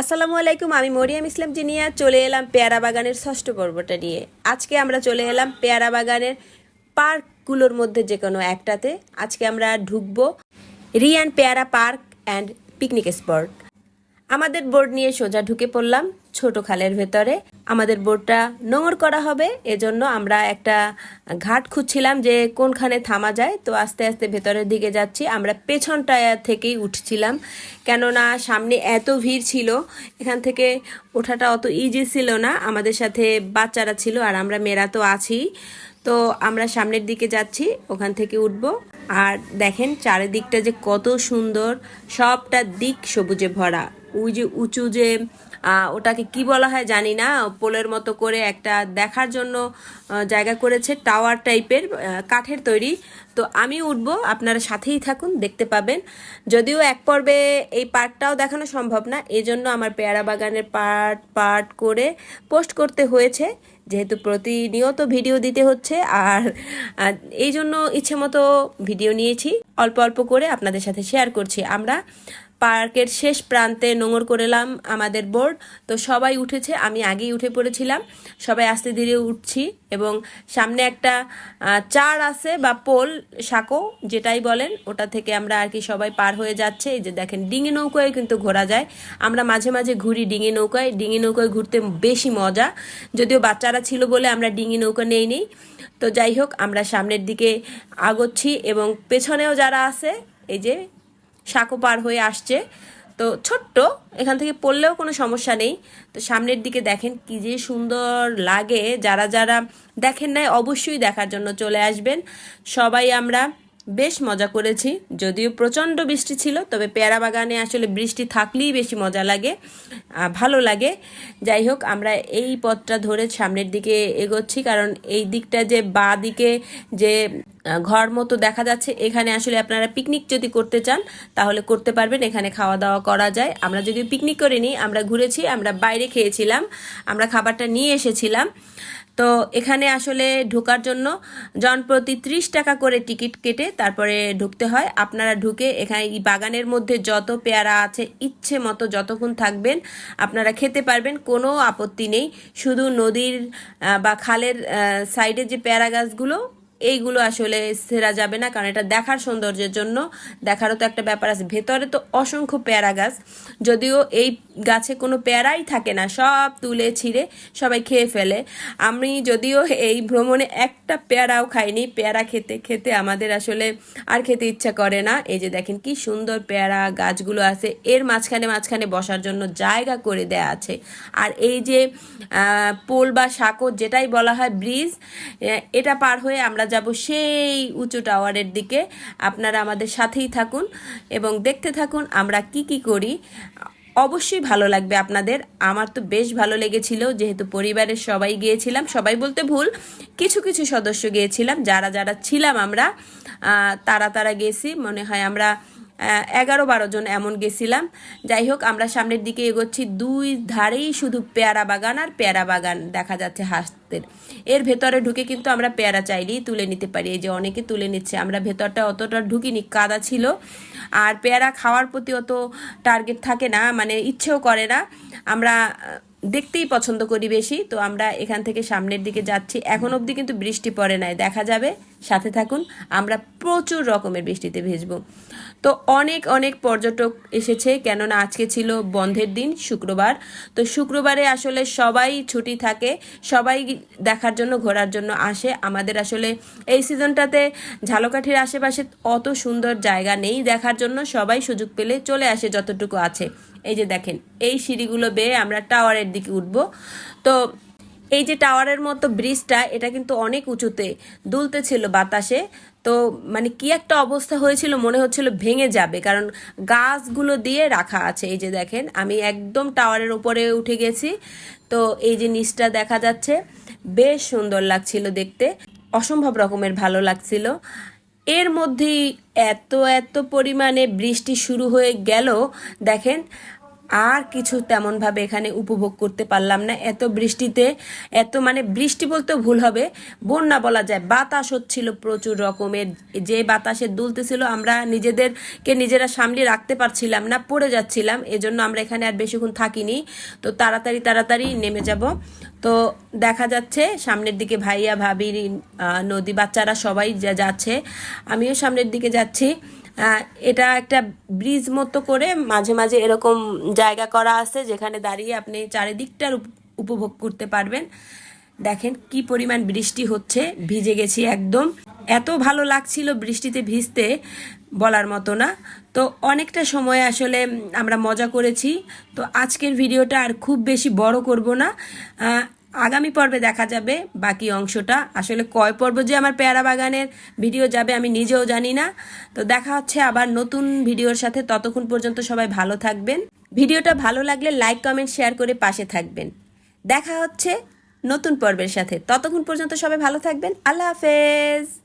আসসালামু আলাইকুম, আমি মরিয়াম ইসলাম জিনিয়া, চলে এলাম পেয়ারা বাগানের ষষ্ঠ পর্বটা নিয়ে। আজকে আমরা চলে এলাম পেয়ারা বাগানের পার্কগুলোর মধ্যে যে কোনো একটাতে। আজকে আমরা ঢুকবো রিয়ান পেয়ারা পার্ক অ্যান্ড পিকনিক স্পট। আমাদের বোর্ড নিয়ে সোজা ঢুকে পড়লাম। ছোট খালের ভেতরে। আমাদের বোটটা নোংর করা হবে, এজন্য আমরা একটা ঘাট খুঁজছিলাম যে কোনখানে থামা যায়। তো আস্তে আস্তে ভেতরের দিকে যাচ্ছি। আমরা পেছনটা থেকেই উঠছিলাম, কেননা সামনে এত ভিড় ছিল, এখান থেকে ওঠাটা অত ইজি ছিল না। আমাদের সাথে বাচ্চারা ছিল আর আমরা মেয়েরা তো আছি। তো আমরা সামনের দিকে যাচ্ছি, ওখান থেকে উঠবো। আর দেখেন চারিদিকটা যে কত সুন্দর, সবটা দিক সবুজে ভরা। ওই যে উঁচু যে ওটাকে কি বলা হয় জানি না, পোলের মতো করে একটা দেখার জন্য জায়গা করেছে, টাওয়ার টাইপের কাঠের তৈরি। তো আমি উঠবো, আপনারা সাথেই থাকুন, দেখতে পাবেন। যদিও এক পর্বে এই পার্টটাও দেখানো সম্ভব না, এজন্য আমার পেয়ারা বাগানের পার্ট পার্ট করে পোস্ট করতে হয়েছে। যেহেতু প্রতিনিয়ত ভিডিও দিতে হচ্ছে, আর আর এই জন্য ইচ্ছে মতো ভিডিও নিয়েছি। অল্প অল্প করে আপনাদের সাথে শেয়ার করছি আমরা। পার্কের শেষ প্রান্তে নোংর করেলাম আমাদের বোর্ড। তো সবাই উঠেছে, আমি আগেই উঠে পড়েছিলাম। সবাই আস্তে ধীরে উঠছি এবং সামনে একটা চার আছে বা পোল, সাঁকো যেটাই বলেন, ওটা থেকে আমরা আর কি সবাই পার হয়ে যাচ্ছে। এই যে দেখেন, ডিঙি নৌকায় কিন্তু ঘোরা যায়। আমরা মাঝে মাঝে ঘুরি ডিঙি নৌকায়। ডিঙি নৌকায় ঘুরতে বেশি মজা। যদিও বাচ্চারা ছিল বলে আমরা ডিঙি নৌকা নেই নেই। তো যাই হোক, আমরা সামনের দিকে আগোচ্ছি এবং পেছনেও যারা আছে, এই যে সাঁকো পার হয়ে আসছে। তো ছোট্ট, এখান থেকে পড়লেও কোনো সমস্যা নেই। তো সামনের দিকে দেখেন কি যে সুন্দর লাগে। যারা যারা দেখেন নাই, অবশ্যই দেখার জন্য চলে আসবেন। সবাই আমরা বেশ মজা করেছি। যদিও প্রচণ্ড বৃষ্টি ছিল, তবে পেয়ারা বাগানে আসলে বৃষ্টি থাকলেই বেশি মজা লাগে ভালো লাগে। যাই হোক, আমরা এই পথটা ধরে সামনের দিকে এগোচ্ছি, কারণ এই দিকটা যে বা দিকে যে ঘর মতো দেখা যাচ্ছে। এখানে আসলে আপনারা পিকনিক যদি করতে চান, তাহলে করতে পারবেন। এখানে খাওয়া দাওয়া করা যায়। আমরা যদি পিকনিক করে নিই আমরা ঘুরেছি, আমরা বাইরে খেয়েছিলাম, আমরা খাবারটা নিয়ে এসেছিলাম। তো এখানে আসলে ঢোকার জন্য জনপ্রতি ত্রিশ টাকা করে টিকিট কেটে তারপরে ঢুকতে হয়। আপনারা ঢুকে এখানে এই বাগানের মধ্যে যত পেয়ারা আছে, ইচ্ছে মতো যতক্ষণ থাকবেন, আপনারা খেতে পারবেন, কোনো আপত্তি নেই। শুধু নদীর বা খালের সাইডে যে পেয়ারা গাছগুলো এইগুলো আসলে সেরা যাবে না, কারণ এটা দেখার সৌন্দর্যের জন্য। দেখারও তো একটা ব্যাপার আছে। ভেতরে তো অসংখ্য পেয়ারা গাছ। যদিও এই গাছে কোনো পেয়ারাই থাকে না, সব তুলে ছিঁড়ে সবাই খেয়ে ফেলে। আমি যদিও এই ভ্রমণে একটা পেয়ারাও খাইনি। পেয়ারা খেতে খেতে আমাদের আসলে আর খেতে ইচ্ছা করে না। এই যে দেখেন কি সুন্দর পেয়ারা গাছগুলো আছে। এর মাঝখানে মাঝখানে বসার জন্য জায়গা করে দেয়া আছে। আর এই যে পোল বা সাঁকো যেটাই বলা হয় ব্রিজ এটা পার হয়ে আমরা যাব সেই উঁচু টাওয়ারের দিকে। আপনারা আমাদের সাথেই থাকুন এবং দেখতে থাকুন আমরা কি কি করি। অবশ্যই ভালো লাগবে আপনাদের। আমার তো বেশ ভালো লেগেছিল, যেহেতু পরিবারের সবাই গিয়েছিলাম, সবাই বলতে ভুল, কিছু কিছু সদস্য গিয়েছিলাম, যারা যারা ছিলাম আমরা তারা তারা গেছি। মনে হয় আমরা এগারো বারো জন এমন গেছিলাম। যাই হোক, আমরা সামনের দিকে এগোচ্ছি। দুই ধারেই শুধু পেয়ারা বাগান আর পেয়ারা বাগান দেখা যাচ্ছে হাসতের এর ভেতরে ঢুকে কিন্তু আমরা পেয়ারা চাইলেই তুলে নিতে পারি। এই যে অনেকে তুলে নিচ্ছে, আমরা ভেতরটা অতটা ঢুকিনি, কাদা ছিল। আর পেয়ারা খাওয়ার প্রতি অত টার্গেট থাকে না মানে ইচ্ছেও করে না। আমরা দেখতেই পছন্দ করি বেশি। তো আমরা এখান থেকে সামনের দিকে যাচ্ছি। এখন অবধি কিন্তু বৃষ্টি পড়ে নাই, দেখা যাবে। সাথে থাকুন, আমরা প্রচুর রকমের বৃষ্টিতে ভিজবো। তো অনেক অনেক পর্যটক এসেছে, কেননা আজকে ছিল বন্ধের দিন, শুক্রবার। তো শুক্রবারে আসলে সবাই ছুটি থাকে, সবাই দেখার জন্য, ঘোরার জন্য আসে। আমাদের আসলে এই সিজনটাতে ঝালকাঠির আশেপাশে অত সুন্দর জায়গা নেই। দেখার জন্য সবাই সুযোগ পেলে চলে আসে যতটুকু আছে। এই যে দেখেন, এই সিঁড়িগুলো বেয়ে আমরা টাওয়ারের দিকে উঠবো। তো এই যে টাওয়ারের মতো ব্রিজটা, এটা কিন্তু অনেক উঁচুতে দুলতে ছিল বাতাসে। তো মানে কি একটা অবস্থা হয়েছিল, মনে হচ্ছিল ভেঙে যাবে, কারণ গাছগুলো দিয়ে রাখা আছে। এই যে দেখেন, আমি একদম টাওয়ারের উপরে উঠে গেছি। তো এই যে নিচটা দেখা যাচ্ছে, বেশ সুন্দর লাগছিল দেখতে। অসম্ভব রকমের ভালো লাগছিল। এর মধ্যেই এত এত পরিমাণে বৃষ্টি শুরু হয়ে গেল। দেখেন আর কিছু তেমনভাবে এখানে উপভোগ করতে পারলাম না। এত বৃষ্টিতে, এত মানে বৃষ্টি বলতেও ভুল হবে। বন্যা বলা যায়, বাতাস হচ্ছিল প্রচুর রকমের। যে বাতাসে দুলতেছিল, আমরা নিজেদেরকে নিজেরা সামলে রাখতে পারছিলাম না, পড়ে যাচ্ছিলাম। এজন্য আমরা এখানে আর বেশিক্ষণ থাকিনি। তো তাড়াতাড়ি তাড়াতাড়ি নেমে যাব। তো দেখা যাচ্ছে, সামনের দিকে ভাইয়া, ভাবির নদী বাচ্চারা সবাই যা- যাচ্ছে। আমিও সামনের দিকে যাচ্ছি। এটা একটা ব্রিজ মতো করে মাঝে মাঝে এরকম জায়গা করা আছে যেখানে দাঁড়িয়ে আপনি চারিদিকটার উপ- উপভোগ করতে পারবেন। দেখেন কি পরিমাণ বৃষ্টি হচ্ছে, ভিজে গেছি একদম। এত ভালো লাগছিল বৃষ্টিতে ভিজতে বলার মতো না। তো অনেকটা সময় আসলে আমরা মজা করেছি। তো আজকের ভিডিওটা আর খুব বেশি বড় করব না। আগামী পর্বে দেখা যাবে বাকি অংশটা। আসলে কয় পর্ব যে আমার পেয়ারা বাগানের ভিডিও যাবে আমি নিজেও জানি না। তো দেখা হচ্ছে আবার নতুন ভিডিওর সাথে। ততক্ষণ পর্যন্ত সবাই ভালো থাকবেন। ভিডিওটা ভালো লাগলে লাইক, কমেন্ট, শেয়ার করে পাশে থাকবেন। দেখা হচ্ছে নতুন পর্বের সাথে। ততক্ষণ পর্যন্ত সবাই ভালো থাকবেন। আল্লাহ হাফেজ।